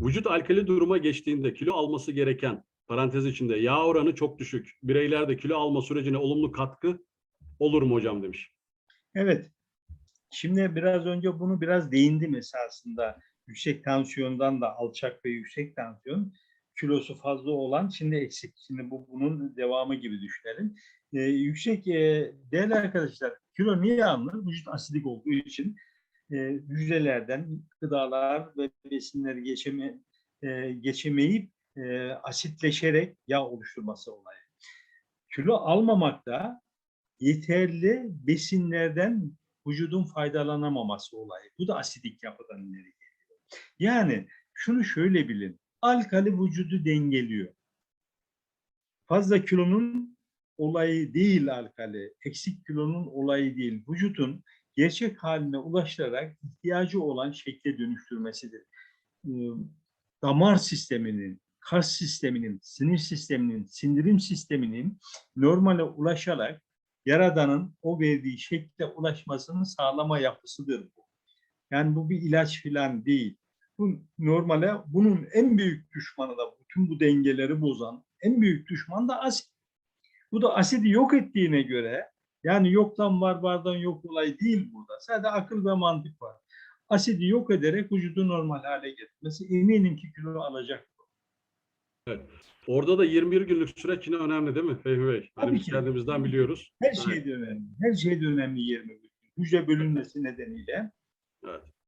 Vücut alkali duruma geçtiğinde kilo alması gereken parantez içinde yağ oranı çok düşük. Bireylerde kilo alma sürecine olumlu katkı olur mu hocam demiş. Evet. Şimdi biraz önce bunu biraz değindim esasında. Yüksek tansiyondan da alçak ve yüksek tansiyon kilosu fazla olan şimdi eksik. Şimdi bu bunun devamı gibi düşünelim. Ee, yüksek e, değerli arkadaşlar kilo niye alınır? Vücut asidik olduğu için e, hücrelerden gıdalar ve besinleri geçeme, e, geçemeyip e, asitleşerek yağ oluşturması olayı. Kilo almamakta yeterli besinlerden vücudun faydalanamaması olayı. Bu da asidik yapıdan ileri geliyor. Yani şunu şöyle bilin. Alkali vücudu dengeliyor. Fazla kilonun olayı değil alkali. Eksik kilonun olayı değil. Vücudun gerçek haline ulaştırarak ihtiyacı olan şekle dönüştürmesidir. Damar sisteminin, kas sisteminin, sinir sisteminin, sindirim sisteminin normale ulaşarak Yaradan'ın o verdiği şekle ulaşmasını sağlama yapısıdır bu. Yani bu bir ilaç filan değil. Bu normale bunun en büyük düşmanı da bütün bu dengeleri bozan en büyük düşman da asit. Bu da asidi yok ettiğine göre yani yoktan var vardan yok olay değil burada. Sadece akıl ve mantık var. Asidi yok ederek vücudu normal hale getirmesi eminim ki kilo alacak. Orada da 21 günlük süreç yine önemli değil mi Fehmi Bey? Hani Tabii ki. kendimizden biliyoruz. Her Evet. şeyde önemli. Her şeyde önemli 20 gün. Hücre bölünmesi nedeniyle. Evet.